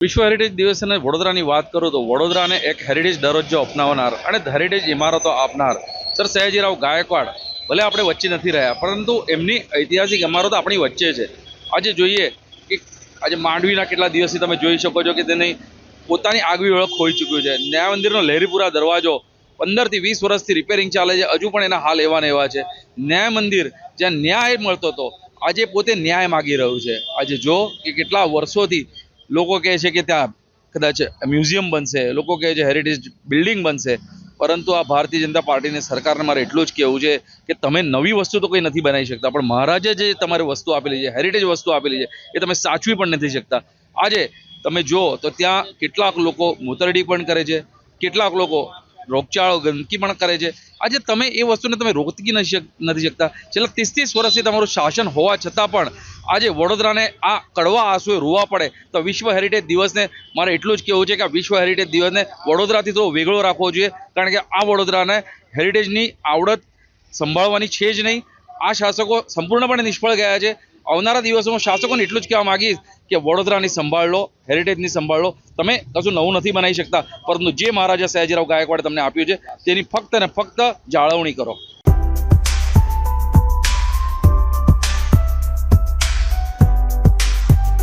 વિશ્વ હેરિટેજ દિવસ અને વડોદરાની વાત કરું તો વડોદરાને એક હેરિટેજ દરજ્જો અપનાવનાર અને હેરિટેજ ઇમારતો આપનાર સર સયાજીરાવ ગાયકવાડ ભલે આપણે વચ્ચે નથી રહ્યા, પરંતુ એમની ઐતિહાસિક ઇમારતો આપણી વચ્ચે છે. આજે જોઈએ કે આજે માંડવીના કેટલા દિવસથી તમે જોઈ શકો છો કે તેની પોતાની આગવી ઓળખ ખોઈ ચૂક્યું છે. ન્યાય મંદિરનો લહેરીપુરા દરવાજો પંદરથી વીસ વર્ષથી રિપેરિંગ ચાલે છે. હજુ પણ એના હાલ એવા એવા છે. ન્યાય મંદિર જ્યાં ન્યાય મળતો હતો આજે પોતે ન્યાય માગી રહ્યું છે. આજે જો કે કેટલા વર્ષોથી લોકો કહે છે કે ત્યાં કદાચ મ્યુઝિયમ બનશે, લોકો કહે છે હેરિટેજ બિલ્ડિંગ બનશે, પરંતુ આ ભારતીય જનતા પાર્ટીને સરકારને મારે એટલું જ કહેવું છે કે તમે નવી વસ્તુ તો કંઈ નથી બનાવી શકતા, પણ મહારાજે જે તમારે વસ્તુ આપેલી છે હેરિટેજ વસ્તુ આપેલી છે, એ તમે સાચવી પણ નથી શકતા. આજે તમે જુઓ તો ત્યાં કેટલાક લોકો મોતરડી પણ કરે છે, કેટલાક લોકો રોગચાળો, ગંદકી પણ કરે છે. આજે તમે એ વસ્તુને તમે રોકી નથી શક- નથી શકતા. છેલ્લા ત્રીસ ત્રીસ વર્ષથી તમારું શાસન હોવા છતાં પણ આજે વડોદરાને આ કડવા આંસુએ રોવા પડે તો વિશ્વ હેરિટેજ દિવસને મારે એટલું જ કહેવું છે કે વિશ્વ હેરિટેજ દિવસને વડોદરાથી થોડો વેગળો રાખવો જોઈએ, કારણ કે આ વડોદરાને હેરિટેજની આવડત સંભાળવાની છે જ નહીં. આ શાસકો સંપૂર્ણપણે નિષ્ફળ ગયા છે. આવનારા દિવસોમાં શાસકોને એટલું જ કહેવા માંગીશ કે વડોદરાની સંભાળ લો, હેરિટેજની સંભાળ લો. તમે કશું નવું નથી બનાવી શકતા, પરંતુ જે મહારાજા સયાજીરાવ ગાયકવાડે તમને આપ્યું છે, તેની ફક્ત ને ફક્ત જાળવણી કરો.